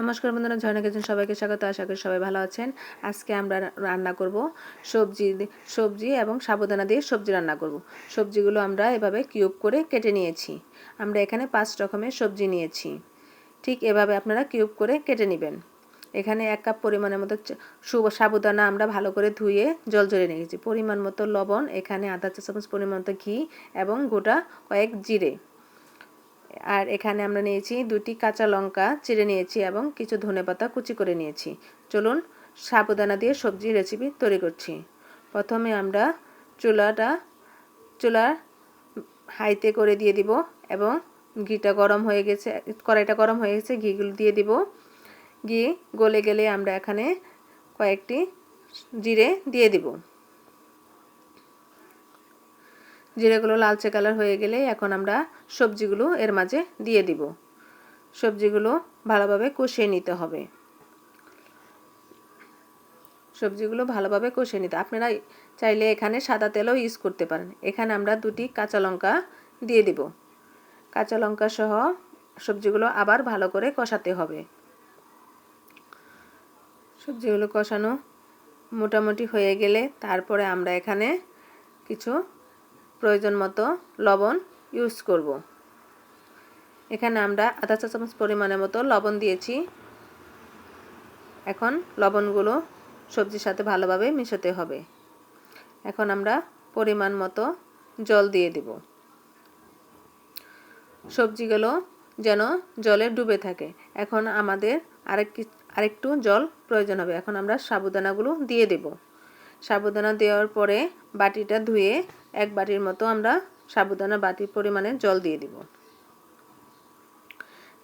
নমস্কার বন্ধুরা, ঝর্ণা কিচেন সবাইকে স্বাগত। আশা করি সবাই ভালো আছেন। আজকে আমরা রান্না করব সবজি সবজি এবং সাবুদানা দিয়ে সবজি রান্না করব। সবজিগুলো আমরা এভাবে কিউব করে কেটে নিয়েছি। আমরা এখানে পাঁচ রকমের সবজি নিয়েছি। ঠিক এভাবে আপনারা কিউব করে কেটে নেবেন। এখানে এক কাপ পরিমাণের মতো সাবুদানা আমরা ভালো করে ধুয়ে জল জলে নিয়েছি। পরিমাণ মতো লবণ, এখানে আধা চা চামচ পরিমাণ মতো ঘি এবং গোটা কয়েক জিরে। আর এখানে আমরা নিয়েছি দুটি কাঁচা লঙ্কা চিড়ে নিয়েছি এবং কিছু ধনেপাতা কুচি করে নিয়েছি। চলুন সাবুদানা দিয়ে সবজি রেসিপি তৈরি করছি। প্রথমে আমরা চুলাটা, চুলার হাইতে করে দিয়ে দিব এবং ঘিটা গরম হয়ে গেছে, কড়াইটা গরম হয়ে গেছে, ঘিগুলো দিয়ে দিব। ঘি গলে গেলে আমরা এখানে কয়েকটি জিরে দিয়ে দিব। জিরেগুলো লালচে কালার হয়ে গেলে এখন আমরা সবজিগুলো এর মাঝে দিয়ে দিব। সবজিগুলো ভালোভাবে কষিয়ে নিতে হবে। সবজিগুলো ভালোভাবে কষিয়ে নিতে আপনারা চাইলে এখানে সাদা তেলও ইউজ করতে পারেন। এখানে আমরা দুটি কাঁচা লঙ্কা দিয়ে দিব। কাঁচা লঙ্কা সহ সবজিগুলো আবার ভালো করে কষাতে হবে। সবজিগুলো কষানো মোটামুটি হয়ে গেলে তারপরে আমরা এখানে কিছু প্রয়োজন মতো লবণ ইউজ করব। এখানে আমরা আধা চা চামচ পরিমাণের মতো লবণ দিয়েছি। এখন লবণগুলো সবজির সাথে ভালোভাবে মিশাতে হবে। এখন আমরা পরিমাণ মতো জল দিয়ে দিব। সবজিগুলো যেন জলে ডুবে থাকে। এখন আমাদের আরেক আরেকটু জল প্রয়োজন হবে। এখন আমরা সাবুদানাগুলো দিয়ে দেব। সাবুদানা দেওয়ার পরে বাটিটা ধুয়ে এক বাটির মতো আমরা সাবুদানা বাটির পরিমাণে জল দিয়ে দিব।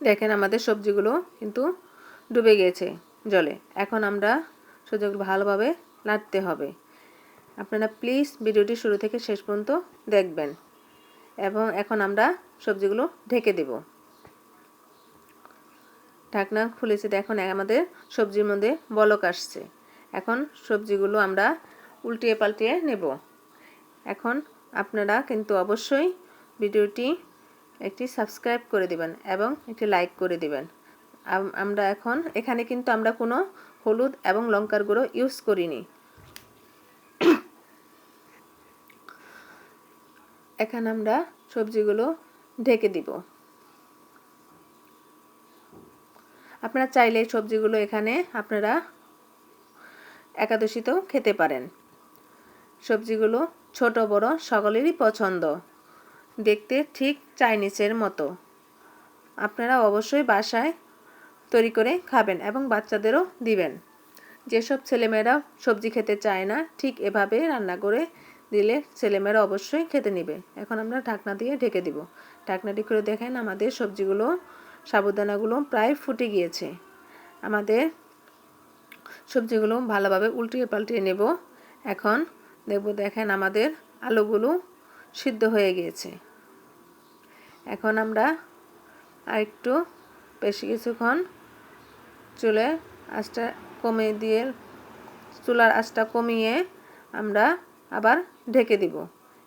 দেখেন আমাদের সবজিগুলো কিন্তু ডুবে গিয়েছে জলে। এখন আমরা সবজিগুলো ভালোভাবে নাড়তে হবে। আপনারা প্লিজ ভিডিওটি শুরু থেকে শেষ পর্যন্ত দেখবেন এবং এখন আমরা সবজিগুলো ঢেকে দেব। ঢাকনা খুলেছে এখন আমাদের সবজির মধ্যে বলক আসছে। এখন সবজিগুলো আমরা উল্টিয়ে পাল্টিয়ে নেব। এখন আপনারা কিন্তু অবশ্যই ভিডিওটি একটি সাবস্ক্রাইব করে দিবেন এবং একটি লাইক করে দিবেন। আমরা এখন, এখানে কিন্তু আমরা কোনো হলুদ এবং লঙ্কার গুঁড়ো ইউজ করিনি। এখানে আমরা সবজিগুলো ঢেকে দিব। আপনারা চাইলে সবজিগুলো এখানে আপনারা একাদশীতেও খেতে পারেন। সবজিগুলো ছোট, বড় সকলেরই পছন্দ। দেখতে ঠিক চাইনিজের মতো। আপনারা অবশ্যই বাসায় তৈরি করে খাবেন এবং বাচ্চাদেরও দিবেন। যেসব ছেলেমেয়েরা সবজি খেতে চায় না, ঠিক এভাবে রান্না করে দিলে ছেলেমেয়েরা অবশ্যই খেতে নেবে। এখন আমরা ঢাকনা দিয়ে ঢেকে দিব। ঢাকনাটি করে দেখেন, আমাদের সবজিগুলো, সাবুদানাগুলো প্রায় ফুটে গিয়েছে। আমাদের সবজিগুলো ভালোভাবে উল্টিয়ে পাল্টিয়ে নেব। এখন দেখব দেখেন আমাদের আলুগুলো সিদ্ধ হয়ে গিয়েছে। এখন আমরা আরেকটু বেশি কিছুক্ষণ চুলে আঁচটা কমিয়ে দিয়ে, চুলার আঁচটা কমিয়ে আমরা আবার ঢেকে দিব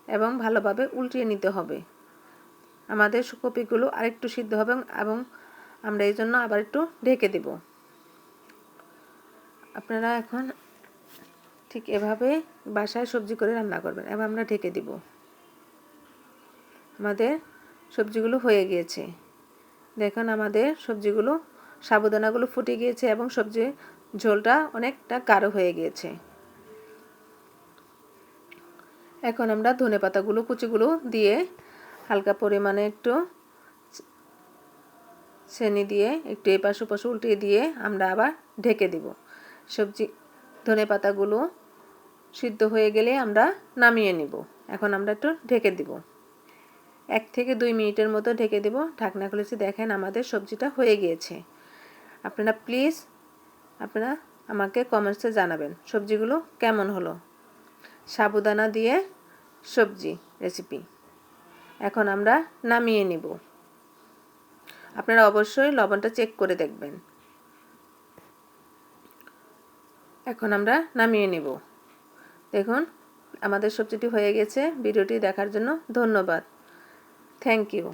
এবং ভালোভাবে উল্টিয়ে নিতে হবে। আমাদের কপিগুলো আরেকটু সিদ্ধ হবে এবং আমরা এই জন্য আবার একটু ঢেকে দেব। আপনারা এখন ঠিক এভাবে বাসায় সবজি করে রান্না করবেন। এবং আমরা ঢেকে দিব। আমাদের সবজিগুলো হয়ে গিয়েছে। দেখুন আমাদের সবজিগুলো, সাবুদানাগুলো ফুটে গিয়েছে এবং সবজি ঝোলটা অনেকটা গাঢ় হয়ে গিয়েছে। এখন আমরা ধনে পাতাগুলো, কুচিগুলো দিয়ে হালকা পরিমাণে একটু চেনি দিয়ে একটু এপাশ ওপাশ উল্টিয়ে দিয়ে আমরা আবার ঢেকে দিব। সবজি, ধনে পাতাগুলো সিদ্ধ হয়ে গেলে আমরা নামিয়ে নিব। এখন আমরা একটু ঢেকে দিব। এক থেকে দুই মিনিটের মতো ঢেকে দেব। ঢাকনা খুলেছি, দেখেন আমাদের সবজিটা হয়ে গিয়েছে। আপনারা প্লিজ, আপনারা আমাকে কমেন্টসে জানাবেন সবজিগুলো কেমন হলো। সাবুদানা দিয়ে সবজি রেসিপি এখন আমরা নামিয়ে নিব। আপনারা অবশ্যই লবণটা চেক করে দেখবেন। এখন আমরা নামিয়ে নেব। দেখুন আমাদের সবজিটি হয়ে গেছে। ভিডিওটি দেখার জন্য ধন্যবাদ। Thank you